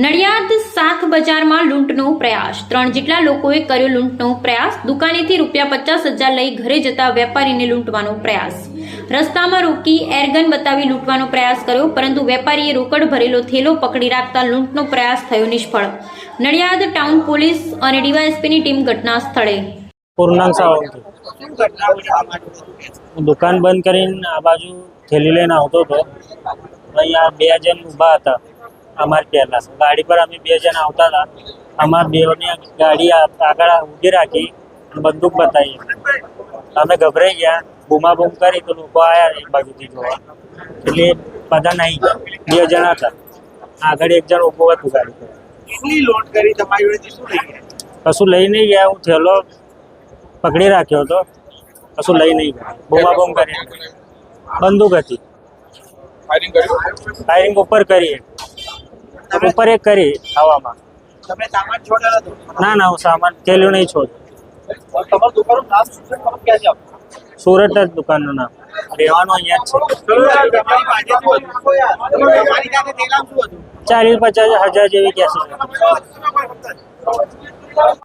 નડિયાદ શાક બજારમાં લૂંટનો પ્રયાસ. ત્રણ જેટલા લોકોએ કર્યો લૂંટનો પ્રયાસ. દુકાનેથી રૂપિયા પચાસ હજાર લઈ ઘરે જતા વેપારીને લૂંટવાનો પ્રયાસ. રસ્તામાં રોકી એરગન બતાવી લૂંટવાનો પ્રયાસ કર્યો, પરંતુ વેપારીએ રોકડ ભરેલો થેલો પકડી રાખતા લૂંટનો પ્રયાસ થયો નિષ્ફળ. નડિયાદ ટાઉન પોલીસ અને ડીવાયએસપીની ટીમ ઘટના સ્થળે. દુકાન બંધ કરીને આ બાજુ થેલી લઈને આવતો હતો. અહીંયા બે જણ ઊભા હતા. અમારી પહેલા ગાડી પર અમે બે જણ આવતા હતા. અમારા બેઓની ગાડી આગળ ઊભી રાખી અને બંદૂક બતાવી. અમે ગભરાઈ ગયા. બૂમા બૂમ કરી તો લોકો આવ્યા એક બાજુથી જોવા. એટલે બધા નહીં. ગયા બે જણા હતા. આગળ એક જણ ઊભો હતું ગાડી પર. કેટલી લોડ કરી તમારી શું લઈ ગયા? કશું લઈ નહીં ગયા. હું થેલો પકડી રાખ્યો હતો. કશું લઈ નહીં ગયા. બૂમા બૂમ કરી. બંદૂક હતી. ફાયરિંગ ઉપર કરી એક. ઉપર એક કરી હવામાં તમે સામાન છોડ્યો નતો ના ના હું સામાન થેલ્યું નહીં છોડ તમારું દુકાનનું નામ શું છે તમે ક્યાં છે સુરત જ દુકાનનું નામ રહેવાનું અહીંયા જ છે તમારી પાસે શું હતું તમારી સાથે તેલામ શું હતું ચાલીસ પચાસ હજાર જેવી કેસી